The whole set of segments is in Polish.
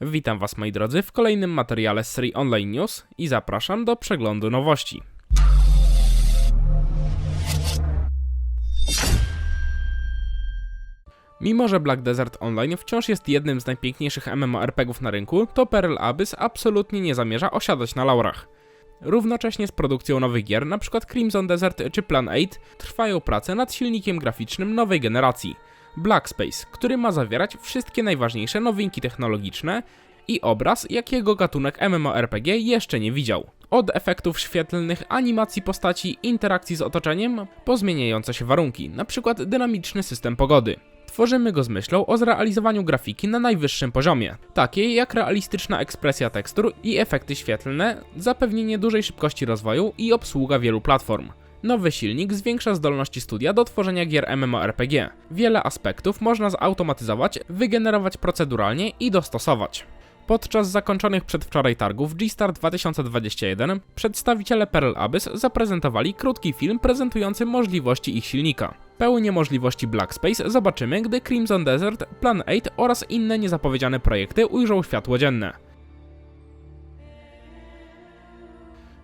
Witam Was moi drodzy w kolejnym materiale z serii Online News i zapraszam do przeglądu nowości. Mimo, że Black Desert Online wciąż jest jednym z najpiękniejszych MMORPGów na rynku, to Pearl Abyss absolutnie nie zamierza osiadać na laurach. Równocześnie z produkcją nowych gier, np. Crimson Desert czy Plan 8, trwają prace nad silnikiem graficznym nowej generacji Black Space, który ma zawierać wszystkie najważniejsze nowinki technologiczne i obraz, jakiego gatunek MMORPG jeszcze nie widział. Od efektów świetlnych, animacji postaci, interakcji z otoczeniem, po zmieniające się warunki, np. dynamiczny system pogody. Tworzymy go z myślą o zrealizowaniu grafiki na najwyższym poziomie, takiej jak realistyczna ekspresja tekstur i efekty świetlne, zapewnienie dużej szybkości rozwoju i obsługa wielu platform. Nowy silnik zwiększa zdolności studia do tworzenia gier MMORPG. Wiele aspektów można zautomatyzować, wygenerować proceduralnie i dostosować. Podczas zakończonych przedwczoraj targów G-Star 2021 przedstawiciele Pearl Abyss zaprezentowali krótki film prezentujący możliwości ich silnika. Pełnię możliwości Black Space zobaczymy, gdy Crimson Desert, Plan 8 oraz inne niezapowiedziane projekty ujrzą światło dzienne.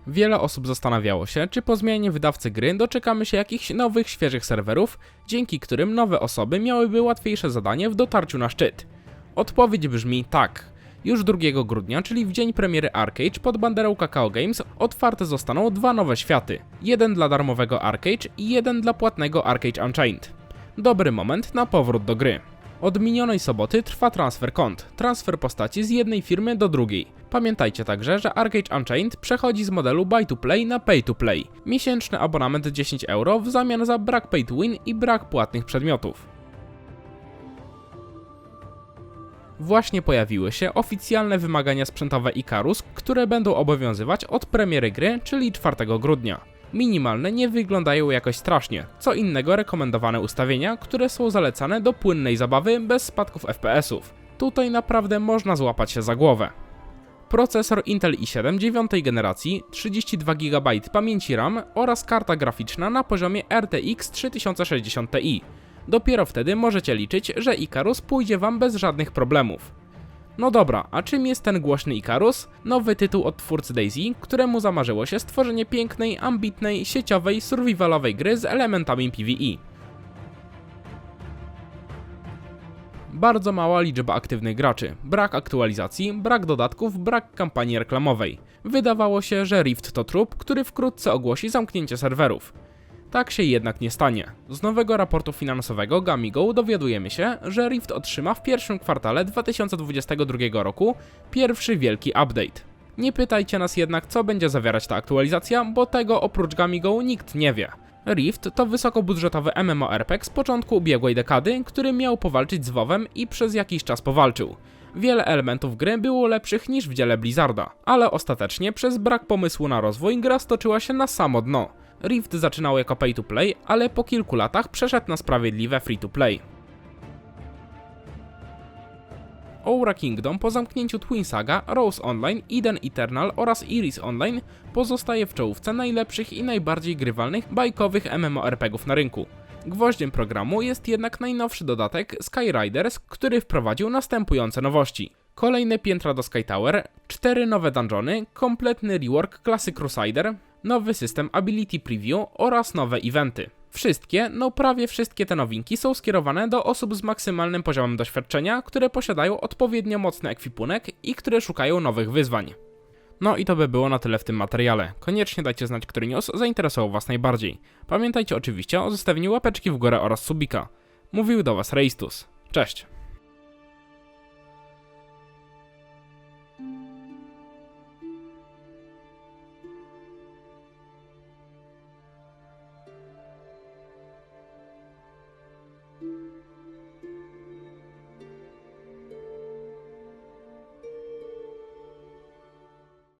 Wiele osób zastanawiało się, czy po zmianie wydawcy gry doczekamy się jakichś nowych, świeżych serwerów, dzięki którym nowe osoby miałyby łatwiejsze zadanie w dotarciu na szczyt. Odpowiedź brzmi tak. Już 2 grudnia, czyli w dzień premiery Arcade pod banderą Kakao Games, otwarte zostaną dwa nowe światy. Jeden dla darmowego Arcade i jeden dla płatnego Arcade Unchained. Dobry moment na powrót do gry. Od minionej soboty trwa transfer kont, transfer postaci z jednej firmy do drugiej. Pamiętajcie także, że Arcade Unchained przechodzi z modelu buy to play na pay to play. Miesięczny abonament 10 euro w zamian za brak pay to win i brak płatnych przedmiotów. Właśnie pojawiły się oficjalne wymagania sprzętowe Icarus, które będą obowiązywać od premiery gry, czyli 4 grudnia. Minimalne nie wyglądają jakoś strasznie, co innego rekomendowane ustawienia, które są zalecane do płynnej zabawy bez spadków FPS-ów. Tutaj naprawdę można złapać się za głowę. Procesor Intel i7 9 generacji, 32 GB pamięci RAM oraz karta graficzna na poziomie RTX 3060 Ti. Dopiero wtedy możecie liczyć, że Icarus pójdzie wam bez żadnych problemów. No dobra, a czym jest ten głośny Icarus? Nowy tytuł od twórcy Daisy, któremu zamarzyło się stworzenie pięknej, ambitnej, sieciowej, survivalowej gry z elementami PvE. Bardzo mała liczba aktywnych graczy, brak aktualizacji, brak dodatków, brak kampanii reklamowej. Wydawało się, że Rift to trup, który wkrótce ogłosi zamknięcie serwerów. Tak się jednak nie stanie. Z nowego raportu finansowego Gamigo dowiadujemy się, że Rift otrzyma w pierwszym kwartale 2022 roku pierwszy wielki update. Nie pytajcie nas jednak, co będzie zawierać ta aktualizacja, bo tego oprócz Gamigo nikt nie wie. Rift to wysokobudżetowy MMORPG z początku ubiegłej dekady, który miał powalczyć z WoWem i przez jakiś czas powalczył. Wiele elementów gry było lepszych niż w dziele Blizzarda, ale ostatecznie przez brak pomysłu na rozwój gra stoczyła się na samo dno. Rift zaczynał jako pay to play, ale po kilku latach przeszedł na sprawiedliwe free to play. Aura Kingdom po zamknięciu Twin Saga, Rose Online, Eden Eternal oraz Iris Online pozostaje w czołówce najlepszych i najbardziej grywalnych bajkowych MMORPGów na rynku. Gwoździem programu jest jednak najnowszy dodatek Skyriders, który wprowadził następujące nowości. Kolejne piętra do Sky Tower, cztery nowe dungeony, kompletny rework klasy Crusader, nowy system Ability Preview oraz nowe eventy. Wszystkie, no prawie wszystkie te nowinki są skierowane do osób z maksymalnym poziomem doświadczenia, które posiadają odpowiednio mocny ekwipunek i które szukają nowych wyzwań. No i to by było na tyle w tym materiale. Koniecznie dajcie znać, który news zainteresował Was najbardziej. Pamiętajcie oczywiście o zostawieniu łapeczki w górę oraz subika. Mówił do Was Reistus. Cześć!